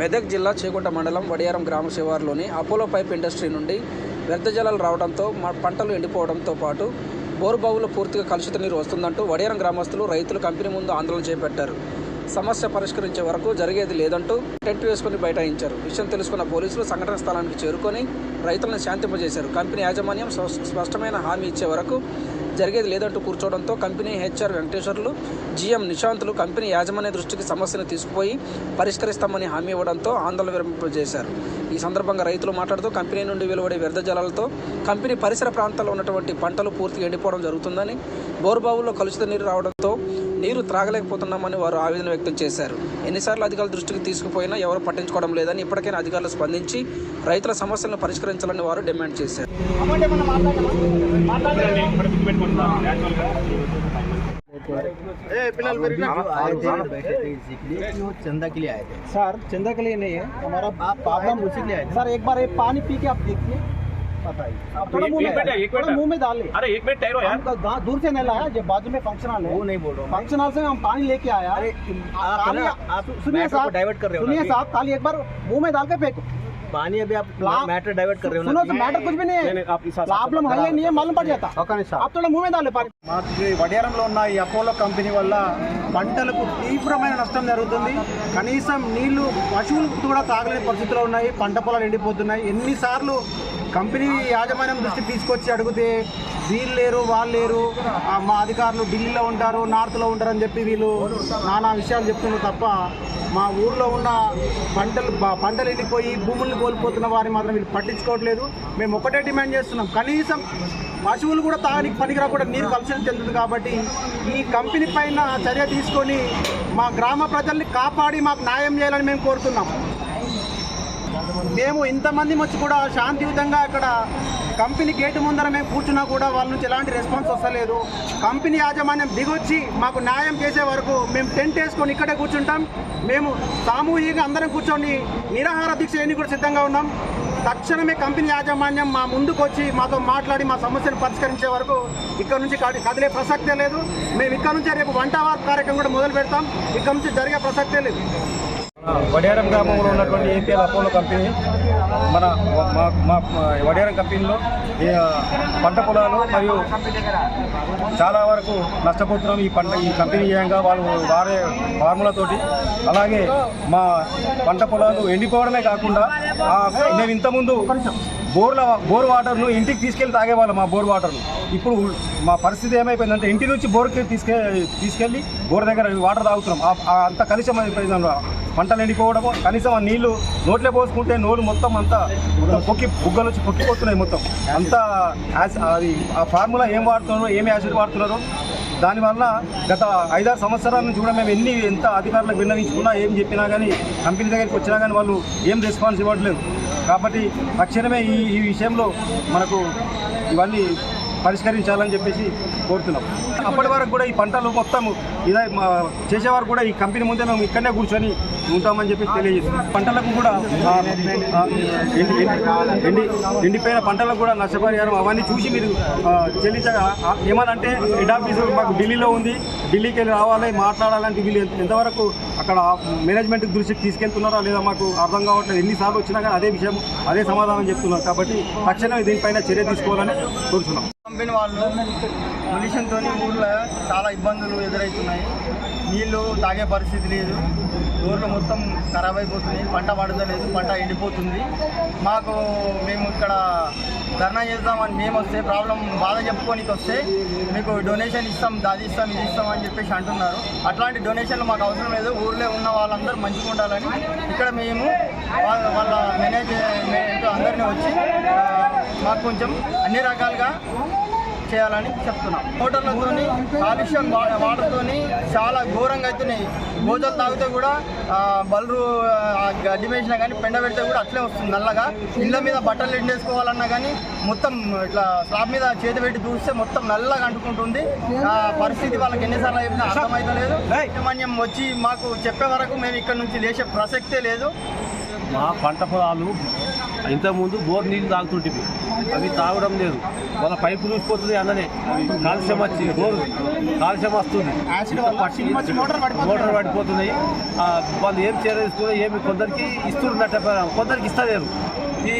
మెదక్ జిల్లా చేకుంట మండలం వడియారం గ్రామ శివారులోని అపోలో పైప్ ఇండస్ట్రీ నుండి వ్యర్థ జలాలు రావడంతో మా పంటలు ఎండిపోవడంతో పాటు బోరుబావులు పూర్తిగా కలుషిత నీరు వస్తుందంటూ వడియారం గ్రామస్తులు రైతులు కంపెనీ ముందు ఆందోళన చేపట్టారు. సమస్య పరిష్కరించే వరకు జరిగేది లేదంటూ టెంట్ వేసుకుని బైఠాయించారు. విషయం తెలుసుకున్న పోలీసులు సంఘటన స్థలానికి చేరుకొని రైతులను శాంతింపజేశారు. కంపెనీ యాజమాన్యం స్పష్టమైన హామీ ఇచ్చే వరకు జరిగేది లేదంటూ కూర్చోవడంతో company HR Venkateswarlu GM Nishantulu company యాజమాన్య దృష్టికి సమస్యను తీసుకుపోయి పరిష్కరిస్తామని హామీ ఇవ్వడంతో ఆందోళన విరమింపజేశారు ఈ సందర్భంగా రైతులు మాట్లాడుతూ కంపెనీ నుండి వెలువడే వ్యర్థ జలాలతో కంపెనీ పరిసర ప్రాంతాల్లో ఉన్నటువంటి పంటలు పూర్తిగా ఎండిపోవడం జరుగుతుందని బోరుబావుల్లో కలుషిత నీరు రావడంతో నీరు త్రాగలేకపోతున్నామని వారు ఆవేదన వ్యక్తం చేశారు ఎన్నిసార్లు అధికారుల దృష్టికి తీసుకుపోయినా ఎవరు పట్టించుకోవడం లేదని ఇప్పటికైనా అధికారులు స్పందించి రైతుల సమస్యలను పరిష్కరించాలని వారు డిమాండ్ చేశారు आए थे बैठे थे इसी के लिए कि वो चंदा के लिए आए थे सर चंदा के लिए नहीं है हमारा आप प्रॉब्लम उसी के लिए आए थे सर एक बार ये पानी पी के आप देखिए बताइए आप थोड़ा एक- मुंह एक मिनट, एक में थोड़ा मिनट। मुंह में डाल अरे एक मिनट ठहरो यार हम गाँव दूर से नहीं लाया जो बाजू में फंक्शन हॉल वो है नहीं बोल रहा हूँ मैं। फंक्शन हॉल से हम पानी लेके आया अरे आप पानी ना, आप सुनिए मैटर को साहब डाइवर्ट कर रहे हो ना सुनिए अभी। साहब खाली एक बार मुंह में डाल के फेंको पानी अभी आप ला- मैटर डाइवर्ट कर रहे हो सुनो ना तो मैटर कुछ भी नहीं नहीं, नहीं, आप इस है हिसाब से प्रॉब्लम है या नहीं है मालूम पड़ जाता आप थोड़ा मुंह में डाले पानी మాకు ఈ వడియారంలో ఉన్న ఈ అపోలో కంపెనీ వల్ల పంటలకు తీవ్రమైన నష్టం జరుగుతుంది కనీసం నీళ్లు పశువులకు కూడా తాగలేని పరిస్థితిలో ఉన్నాయి పంట పొలాలు ఎండిపోతున్నాయి ఎన్నిసార్లు కంపెనీ యాజమాన్యం దృష్టి తీసుకొచ్చి అడిగితే వీళ్ళు లేరు వాళ్ళు లేరు మా అధికారులు ఢిల్లీలో ఉంటారు నార్త్లో ఉంటారు అని చెప్పి వీళ్ళు నానా విషయాలు చెప్తున్నారు తప్ప మా ఊర్లో ఉన్న పంటలు పంటలు ఎండిపోయి భూముల్ని కోల్పోతున్న వారిని మాత్రం వీళ్ళు పట్టించుకోవట్లేదు. మేము ఒకటే డిమాండ్ చేస్తున్నాం. కనీసం పశువులు కూడా తాగడానికి పనికిరాకుండా నీరు కలుషితం చెందుతుంది కాబట్టి ఈ కంపెనీ పైన చర్య తీసుకొని మా గ్రామ ప్రజల్ని కాపాడి మాకు న్యాయం చేయాలని మేము కోరుతున్నాం. మేము ఇంతమంది వచ్చి కూడా శాంతియుతంగా ఇక్కడ కంపెనీ గేటు ముందర మేము కూర్చున్నా కూడా వాళ్ళ నుంచి ఎలాంటి రెస్పాన్స్ వస్తలేదు. కంపెనీ యాజమాన్యం దిగొచ్చి మాకు న్యాయం చేసే వరకు మేము టెంట్ వేసుకొని ఇక్కడే కూర్చుంటాం. మేము సామూహికంగా అందరం కూర్చొని నిరాహార దీక్ష ఎన్ని కూడా సిద్ధంగా ఉన్నాం. తక్షణమే కంపెనీ యాజమాన్యం మా ముందుకు వచ్చి మాతో మాట్లాడి మా సమస్యను పరిష్కరించే వరకు ఇక్కడ నుంచి కదిలే ప్రసక్తే లేదు. మేము ఇక్కడ నుంచి రేపు వంట కార్యక్రమం కూడా మొదలు పెడతాం. ఇక్కడ నుంచి జరిగే ప్రసక్తే లేదు. వడియారం గ్రామంలో ఉన్నటువంటి ఏపీఎల్ అపోలో కంపెనీ మన మా మా వడియారం కంపెనీలో పంట పొలాలు మరియు చాలా వరకు నష్టపోతున్నాం ఈ పంట ఈ కంపెనీ చేయంగా వాళ్ళు వారే ఫార్ములతోటి. అలాగే మా పంట పొలాలు ఎండిపోవడమే కాకుండా మేము ఇంతకుముందు బోర్ల బోర్ వాటర్ను ఇంటికి తీసుకెళ్ళి తాగేవాళ్ళం మా బోర్ వాటర్ను. ఇప్పుడు మా పరిస్థితి ఏమైపోయిందంటే ఇంటి నుంచి బోర్కి తీసుకెళ్ళి తీసుకెళ్ళి బోర్ దగ్గర వాటర్ తాగుతున్నాం. అంత కలుషం అయిపోయింది పంటలు ఎండిపోవడము కనీసం ఆ నీళ్ళు నోట్లే పోసుకుంటే నోరు మొత్తం అంతా పొక్కి బుగ్గలు వచ్చి పొక్కిపోతున్నాయి మొత్తం. అంతా అది ఆ ఫార్ములా ఏం వాడుతున్నారో ఏమి యాసిడ్ వాడుతున్నారు దానివల్ల గత ఐదారు సంవత్సరాల నుంచి కూడా మేము ఎన్ని ఎంత అధికారులకు విన్నవించుకున్నా ఏం చెప్పినా కానీ కంపెనీ దగ్గరికి వచ్చినా కానీ వాళ్ళు ఏం రెస్పాన్స్ ఇవ్వట్లేదు. కాబట్టి తక్షణమే ఈ ఈ విషయంలో మనకు ఇవన్నీ పరిష్కరించాలని చెప్పేసి కోరుతున్నాం. అప్పటి వరకు కూడా ఈ పంటలు మొత్తం ఇదే చేసేవారు కూడా ఈ కంపెనీ ముందే మేము ఇక్కడనే కూర్చొని ఉంటామని చెప్పేసి తెలియజేస్తున్నాం. పంటలకు కూడా ఎండి ఎండిపోయిన పంటలకు కూడా నష్టపరిహారం అవన్నీ చూసి మీరు చెల్లించగా ఏమనంటే హెడ్ ఆఫీసు మాకు ఢిల్లీలో ఉంది. ఢిల్లీకి వెళ్ళి రావాలి మాట్లాడాలంటే వీళ్ళు ఎంతవరకు అక్కడ మేనేజ్మెంట్ దృష్టికి తీసుకెళ్తున్నారా లేదా మాకు అర్థం కావట్లేదు. ఎన్నిసార్లు వచ్చినా కానీ అదే విషయం అదే సమాధానం చెప్తున్నారు. కాబట్టి తక్షణమే దీనిపైన చర్య తీసుకోవాలని కోరుతున్నాం. కంపెనీ వాళ్ళు పొల్యూషన్తో ఊళ్ళో చాలా ఇబ్బందులు ఎదురవుతున్నాయి నీళ్ళు తాగే పరిస్థితి లేదు. ఊర్లో మొత్తం ఖరాబ్ అయిపోతుంది పంట పడతలేదు. పంట ఎండిపోతుంది. మాకు మేము ఇక్కడ ధర్నా చేద్దామని మేము వస్తే ప్రాబ్లం బాధ చెప్పుకోనికి వస్తే మీకు డొనేషన్ ఇస్తాం అది ఇస్తాం ఇది ఇస్తాం అని చెప్పేసి అంటున్నారు. అట్లాంటి డొనేషన్లు మాకు అవసరం లేదు. ఊర్లో ఉన్న వాళ్ళందరూ మంచిగా ఉండాలని ఇక్కడ మేము వాళ్ళ వాళ్ళ అందరినీ వచ్చి మాకు కొంచెం అన్ని రకాలుగా చేయాలని చెప్తున్నాం. హోటళ్ళతోని కాలుష్యం వాటర్తోని చాలా ఘోరంగా అవుతున్నాయి భోజనాలు తాగితే కూడా బలరు గడ్డి వేసినా కానీ పెండ పెడితే కూడా అట్లే వస్తుంది నల్లగా. ఇళ్ళ మీద బట్టలు ఎండేసుకోవాలన్నా కానీ మొత్తం ఇట్లా స్లాబ్ మీద చేతి పెట్టి చూస్తే మొత్తం నల్లగా అంటుకుంటుంది. ఆ పరిస్థితి వాళ్ళకి ఎన్నిసార్లు చెప్పినా అర్థమైతలేదు యాజమాన్యం వచ్చి మాకు చెప్పే వరకు మేము ఇక్కడ నుంచి లేచే ప్రసక్తే లేదు. మా పంట పొలాలు ఇంతకుముందు బోర్ నీళ్ళు తాగుతుంటివి. అవి తాగడం లేదు. వాళ్ళ పైపు చూసిపోతుంది అన్ననే. కాలుష్యం వచ్చి బోర్ కాలుష్యం వస్తుంది. మోటార్ పడిపోతున్నాయి వాళ్ళు ఏం చేయలేదు ఏమి కొందరికి ఇస్తున్నట్టు కొందరికి ఇస్తలేరు. ఈ